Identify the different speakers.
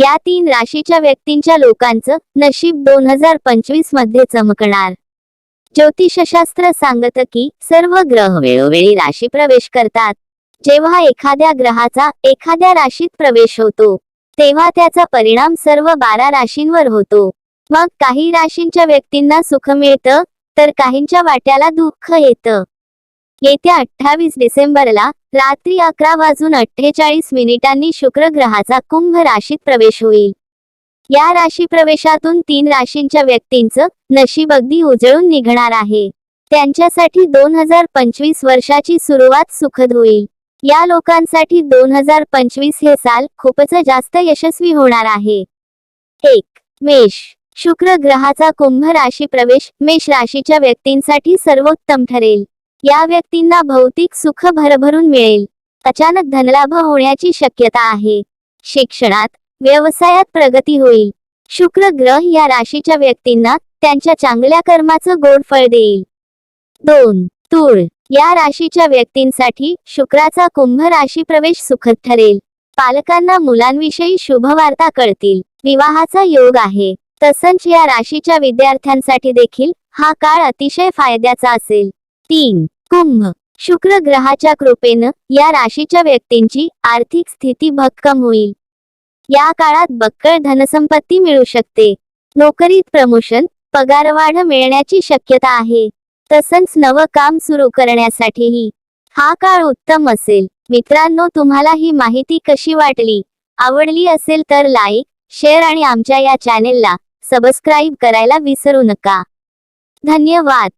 Speaker 1: या तीन राशीच्या व्यक्तींच्या लोकांचं नशीब दोन हजार पंचवीसमध्ये चमकणार. ज्योतिषशास्त्र सांगत की सर्व ग्रह वेळोवेळी राशी प्रवेश करतात. जेव्हा एखाद्या ग्रहाचा एखाद्या राशीत प्रवेश होतो तेव्हा त्याचा परिणाम सर्व बारा राशींवर होतो. मग काही राशींच्या व्यक्तींना सुख मिळतं तर काहींच्या वाट्याला दुःख येतं. येत्या अठ्ठावीस डिसेंबरला रात्री अकरा वाजून अठ्ठेचाळीस मिनिटांनी शुक्र ग्रहाचा कुंभ राशीत प्रवेश होईल. या राशी प्रवेशातून तीन राशींच्या व्यक्तींचं नशीब अगदी उजळून निघणार आहे. त्यांच्यासाठी दोन हजार पंचवीस वर्षाची सुरुवात सुखद होईल. या लोकांसाठी दोन हजार पंचवीस हे साल खूपच जास्त यशस्वी होणार आहे. एक मेष. शुक्र ग्रहाचा कुंभ राशी प्रवेश मेष राशीच्या व्यक्तींसाठी सर्वोत्तम ठरेल. या व्यक्तींना भौतिक सुख भरभरून मिळेल. अचानक धनलाभ होण्याची शक्यता आहे. शिक्षणात व्यवसायात प्रगती होईल. शुक्र ग्रह या राशीच्या व्यक्तींना त्यांच्या चांगल्या कर्माचं गोड फळ देईल. दोन तूळ. या राशीच्या व्यक्तींसाठी शुक्राचा कुंभ राशी प्रवेश सुखद ठरेल. पालकांना मुलांविषयी शुभवार्ता कळतील. विवाहाचा योग आहे. तसंच या राशीच्या विद्यार्थ्यांसाठी देखील हा काळ अतिशय फायद्याचा असेल. तीन. कुंभ शुक्र ग्रहाच्या कृपेनं या राशीच्या व्यक्तींची आर्थिक स्थिती भक्कम होईल. या काळात बक्कळ धनसंपत्ती मिळू शकते. नोकरीत प्रमोशन पगारवाढ मिळण्याची शक्यता आहे. तसंच नवं काम सुरू करण्यासाठीही. हा काळ उत्तम असेल. मित्रांनो तुम्हाला ही माहिती कशी वाटली? आवडली असेल तर लाईक शेअर आणि आमच्या या चॅनेलला सबस्क्राईब करायला विसरू नका. धन्यवाद.